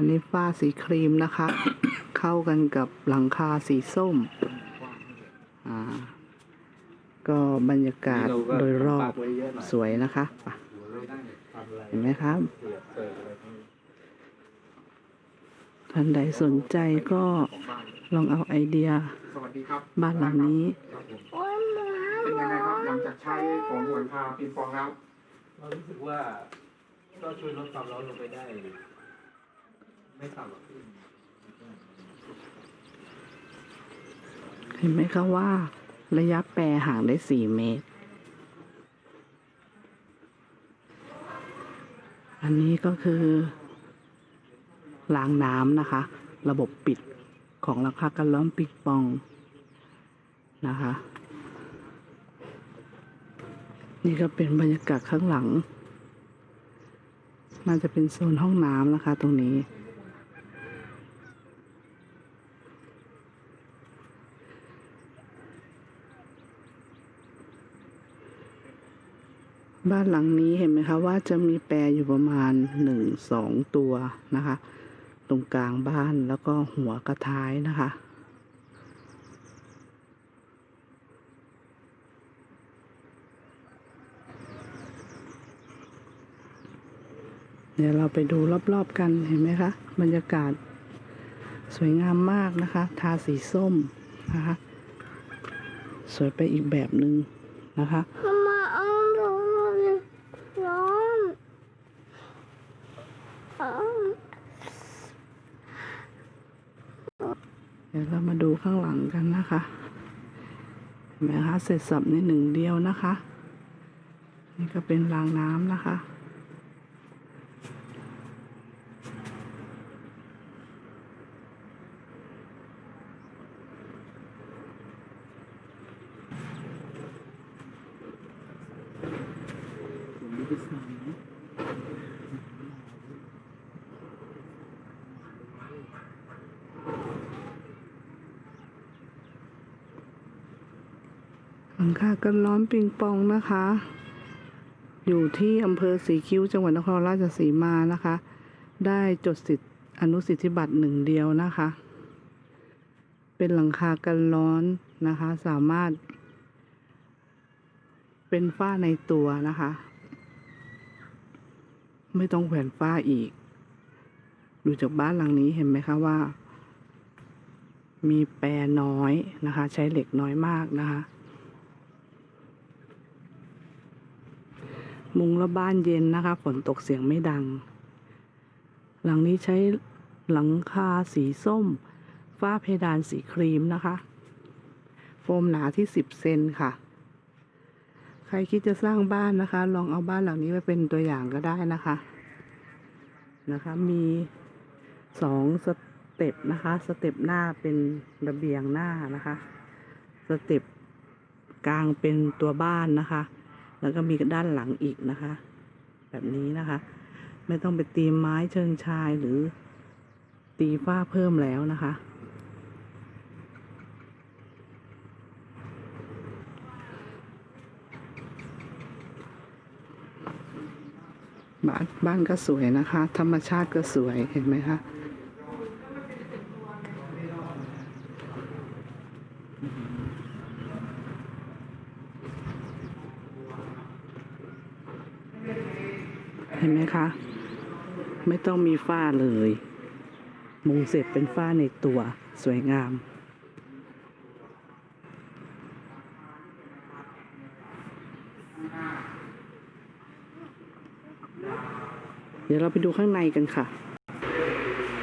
อันนี้ฝ้าสีครีมนะคะ เข้ากันกับหลังคาสีส้ม อ่า ก็บรรยากาศโดยรอบสวยนะคะเห็นไหมครับท่านใดสนใจก็ลองเอาไอเดียบ้านหลังนี้มเป็นยังไงครับหลังจากใช้ของหวนพาปีนฟองแล้วเรารู้สึกว่าก็ช่วยลดความร้อนลงไปได้ ไม่ต่ำเห็นไหมคะว่าระยะแปรห่างได้สี่เมตร อันนี้ก็คือล้างน้ำนะคะ ระบบปิดของราคากันล้อมปิดปองนะคะ นี่ก็เป็นบรรยากาศข้างหลังมันจะเป็นโซนห้องน้ำนะคะตรงนี้ บ้านหลังนี้เห็นไหมคะว่าจะมีแปรอยู่ประมาณหนึ่งสองตัวนะคะ ตรงกลางบ้านแล้วก็หัวกระท้ายนะคะ เดี๋ยวเราไปดูรอบๆกันเห็นไหมคะ บรรยากาศสวยงามมากนะคะ ทาสีส้มนะคะ สวยไปอีกแบบหนึ่งนะคะ มาเอาหนูร้อนเอา เดี๋ยวเรามาดูข้างหลังกันนะคะเห็นไหมคะเสร็จสับในหนึ่งเดียวนะคะ นี่ก็เป็นรางน้ำนะคะ หลังคากันล้อมปิงปองนะคะ อยู่ที่อำเภอสีคิ้วจังหวัดนครราชสีมานะคะ ได้จดสิทธิอนุสิทธิบัตรหนึ่งเดียวนะคะ เป็นหลังคากันร้อนนะคะ สามารถ เป็นฝ้าในตัวนะคะ ไม่ต้องแขวนฝ้าอีก ดูจากบ้านหลังนี้เห็นไหมคะว่า มีแปรน้อยนะคะ ใช้เหล็กน้อยมากนะคะ มุงและบ้านเย็นนะคะ ฝนตกเสียงไม่ดัง หลังนี้ใช้หลังคาสีส้ม ฝ้าเพดานสีครีมนะคะ โฟมหนาที่สิบเซนค่ะ ใครคิดจะสร้างบ้านนะคะ ลองเอาบ้านหลังนี้ไปเป็นตัวอย่างก็ได้นะคะนะคะ มีสองสเต็ปนะคะ สเต็ปหน้าเป็นระเบียงหน้านะคะ สเต็ปกลางเป็นตัวบ้านนะคะ แล้วก็มีด้านหลังอีกนะคะ แบบนี้นะคะ ไม่ต้องไปตีไม้เชิงชายหรือตีฝ้าเพิ่มแล้วนะคะ บ้านบ้านก็สวยนะคะ ธรรมชาติก็สวยเห็นไหมคะ เห็นไหมคะ ไม่ต้องมีฝ้าเลย มุงเสร็จเป็นฝ้าในตัวสวยงาม เดี๋ยวเราไปดูข้างในกันค่ะ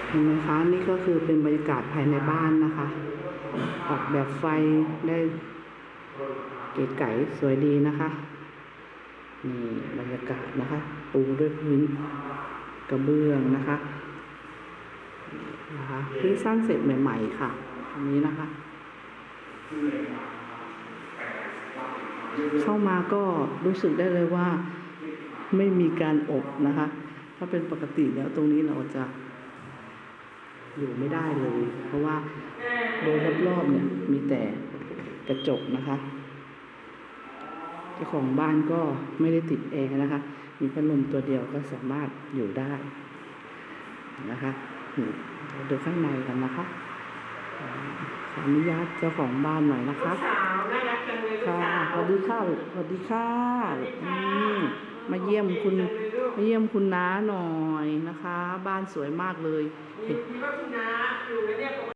เห็นไหมคะนี่ก็คือเป็นบรรยากาศภายในบ้านนะคะ ออกแบบไฟได้เก๋ไก๋สวยดีนะคะ นี่บรรยากาศนะคะ ปูด้วยพื้นกระเบื้องนะคะนะคะเพิ่งสร้างเสร็จใหม่ๆค่ะอันนี้นะคะ เข้ามาก็รู้สึกได้เลยว่าไม่มีการอบนะคะ ถ้าเป็นปกติแล้วตรงนี้เราจะอยู่ไม่ได้เลย เพราะว่าโดยรอบๆเนี่ยมีแต่กระจกนะคะ เจ้าของบ้านก็ไม่ได้ติดแอร์นะคะ มีพัดลมตัวเดียวก็สามารถอยู่ได้นะคะนี่เราดูข้างในกันนะคะอ่าขออนุญาตเจ้าของบ้านหน่อยนะคะสาวน่ารักจังเลยลูกค่ะสาวสวัสดีค่ะลูกสวัสดีค่ะอืมมาเยี่ยมคุณมาเยี่ยมคุณน้าหน่อยนะคะ บ้านสวยมากเลยมีมีวัฒนาอยู่ในเนี่ย